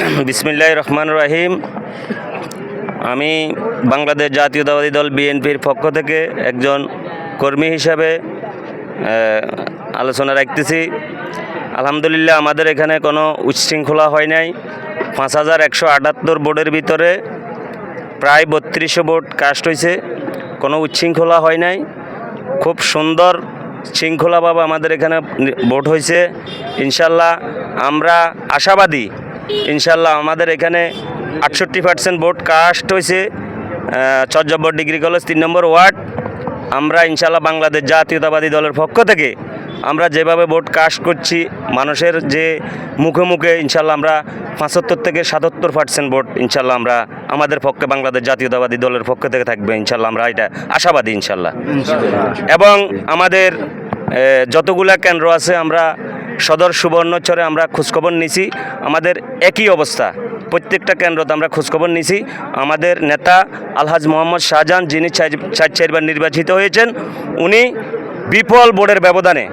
বিসমিল্লাহ রহমান রাহিম। আমি বাংলাদেশ জাতীয়তাবাদী দল বিএনপির পক্ষ থেকে একজন কর্মী হিসাবে আলোচনা রাখতেছি। আলহামদুলিল্লাহ, আমাদের এখানে কোনো উচ্ছৃঙ্খলা হয় নাই। পাঁচ হাজার একশো আটাত্তর বোর্ডের ভিতরে প্রায় বত্রিশশো বোর্ড কাস্ট হয়েছে কোনো উচ্ছৃঙ্খলা হয় নাই। খুব সুন্দর শৃঙ্খলাভাবে আমাদের এখানে ভোট হয়েছে ইনশাল্লাহ আমরা আশাবাদী ইনশাল্লাহ আমাদের এখানে আটষট্টি পার্সেন্ট ভোট কাস্ট হয়েছে চর্যাব্বর ডিগ্রি কলেজ তিন নম্বর ওয়ার্ড। আমরা ইনশাল্লাহ বাংলাদেশ জাতীয়তাবাদী দলের পক্ষ থেকে আমরা যেভাবে ভোট কাস্ট করছি মানুষের যে মুখে মুখে ইনশাল্লাহ আমরা পঁচাত্তর থেকে সাতাত্তর পার্সেন্ট ভোট ইনশাল্লাহ আমরা আমাদের পক্ষে বাংলাদেশ জাতীয়তাবাদী দলের পক্ষ থেকে থাকবে ইনশাল্লাহ আমরা এটা আশাবাদী ইনশাল্লাহ। এবং আমাদের যতগুলা কেন্দ্র আছে আমরা সদর সুবর্ণচরে আমরা খোঁজখবর নিছি। আমাদের একই অবস্থা। প্রত্যেকটা কেন্দ্রতে আমরা খোঁজখবর নিছি। আমাদের নেতা আলহাজ মোহাম্মদ শাহজাহান যিনি চার- চার চারবার নির্বাচিত হয়েছেন উনি বিপুল বোর্ডের ব্যবধানে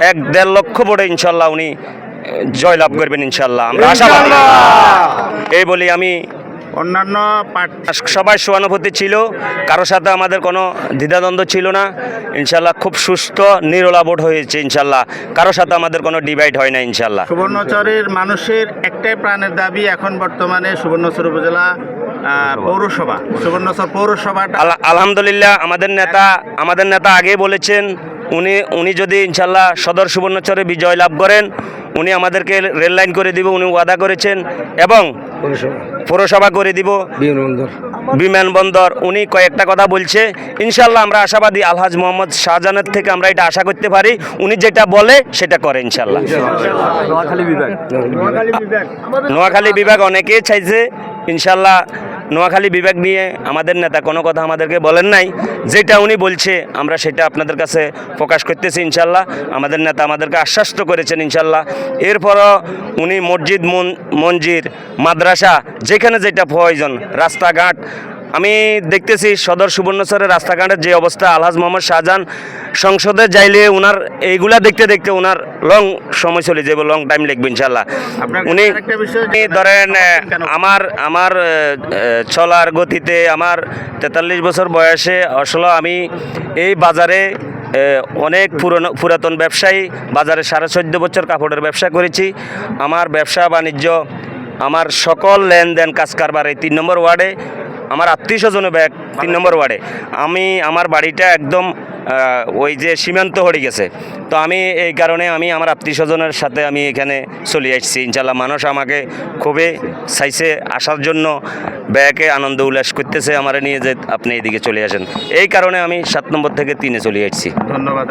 এক দেড় লক্ষ বোর্ডে ইনশাল্লাহ উনি জয়লাভ করবেন ইনশাল্লাহ। আমরা আশাবাদী। এই বলি আমি অন্যান্য পার্ট সবাই সহানুভূতি ছিল কারোর সাথে আমাদের কোনো দ্বিধাদ্বন্দ্ব ছিল না। ইনশাল্লাহ খুব সুস্থ নিরলা ভোট হয়েছে ইনশাল্লাহ কারোর সাথে আমাদের কোনো ডিভাইড হয় না ইনশাল্লাহ সুবর্ণচরের মানুষের একটাই প্রাণের দাবি এখন বর্তমানে সুবর্ণচর উপজেলা পৌরসভা। সুবর্ণচর পৌরসভাটা আল- আলহামদুলিল্লাহ আমাদের নেতা আমাদের নেতা আগেই বলেছেন উনি উনি যদি ইনশাল্লাহ সদর সুবর্ণচরে বিজয় লাভ করেন উনি আমাদেরকে রেল লাইন করে দিব উনি ওয়াদা করেছেন। এবং পৌরসভা। করে দিব। বিমানবন্দর। বিমানবন্দর উনি কয়েকটা কথা বলছে। ইনশাল্লাহ আমরা আশাবাদী আলহাজ মোহাম্মদ শাহজাহানের থেকে আমরা এটা আশা করতে পারি। উনি যেটা বলে সেটা করে ইনশাল্লাহ নোয়াখালী বিভাগ। অনেকেই চাইছে। ইনশাল্লাহ নোয়াখালী বিভাগ নিয়ে আমাদের নেতা কোনো কথা আমাদেরকে বলেন নাই। যেটা উনি বলছে, আমরা সেটা আপনাদের কাছে প্রকাশ করতেছি ইনশাল্লাহ। আমাদের নেতা আমাদেরকে আশ্বাস্ত করেছেন ইনশাল্লাহ। এরপরও উনি মসজিদ মঞ্জির, মাদ্রাসা, যেখানে যেটা প্রয়োজন, রাস্তাঘাট। আমি দেখতেছি সদর সুবর্ণচরের রাস্তাঘাটের যে অবস্থা, আলহাজ মোহাম্মদ শাহজাহান সংসদে যাইলে ওনার এইগুলা দেখতে দেখতে ওনার লং সময় চলে যাবে লং টাইম লাগবে ইনশাল্লাহ উনি ধরেন আমার আমার চলার গতিতে আমার তেতাল্লিশ বছর বয়সে আসলে আমি এই বাজারে অনেক পুরনো পুরাতন ব্যবসায়ী বাজারে সাড়ে চোদ্দ বছর কাপড়ের ব্যবসা করেছি। আমার ব্যবসা বাণিজ্য আমার সকল লেনদেন কাজ কারবার এই তিন নম্বর ওয়ার্ডে আমার আত্মীয় স্বজন ব্যাগ তিন নম্বর ওয়ার্ডে। আমি আমার বাড়িটা একদম ওই যে সীমান্ত হয়ে গেছে। তো আমি এই কারণে আমি আমার আত্মীয় স্বজনের সাথে আমি এখানে চলে আসছি। ইনশাল্লাহ মানুষ আমাকে খুবই চাইছে আসার জন্য, ব্যাকে আনন্দ উল্লাস করতেছে, আমার নিয়ে যে আপনি এইদিকে চলে আসেন। এই কারণে আমি সাত নম্বর থেকে তিনে চলে আসছি। ধন্যবাদ।